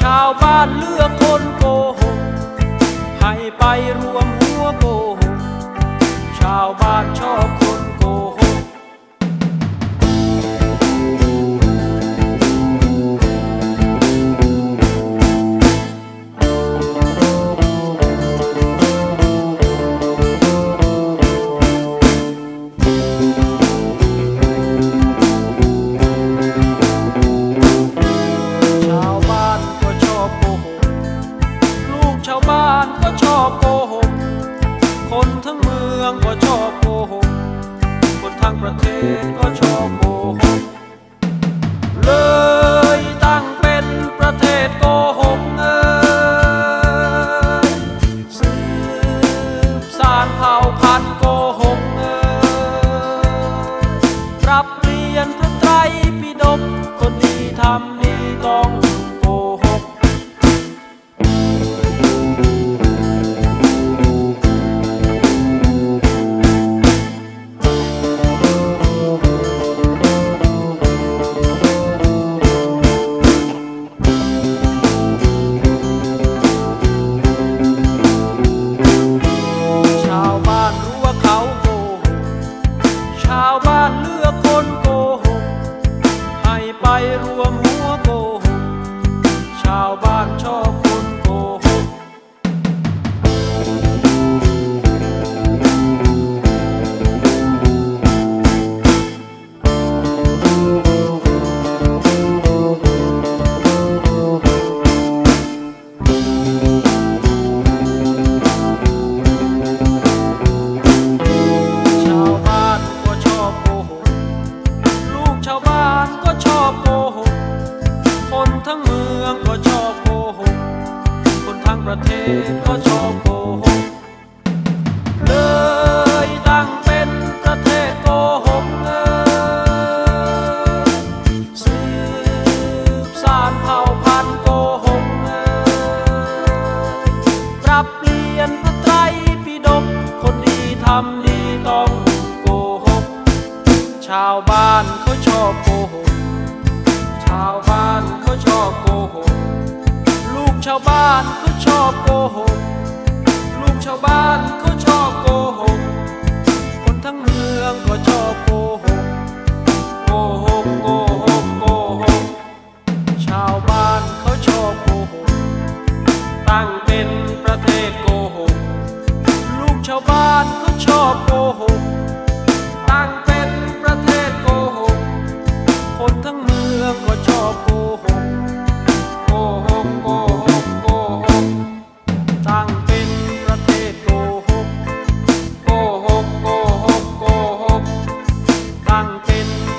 ชาวบ้านเลือกคนโกหกให้ไปรวมหัวโกหกชาวบ้านช ปิดกคนดีทำดีต้องโกหกชาวบ้านรู้ว่าเขาโกหกชาวบ้านลือ องก็ชอบโกหก คนทั้งประเทศก็ชอบโกหก เลยตั้งเป็นประเทศโกหกเออสืบสานเผ่าพันธุ์โกหกเออปรับเปลี่ยนพระไตรปิฎกคนดีทำดีต้องโกหก ชาวบ้านเขาชอบโกานเขาชอบโกหก ลูกชาวบ้านเขาชอบโกหก คนทั้งเมืองก็ชอบโกหก โกหกโกหกโกหก ชาวบ้านเขาชอบโกหก ตั้งเป็นประเทศโกหก ลูกชาวบ้านเขาชอบ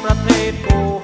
ประเทศกู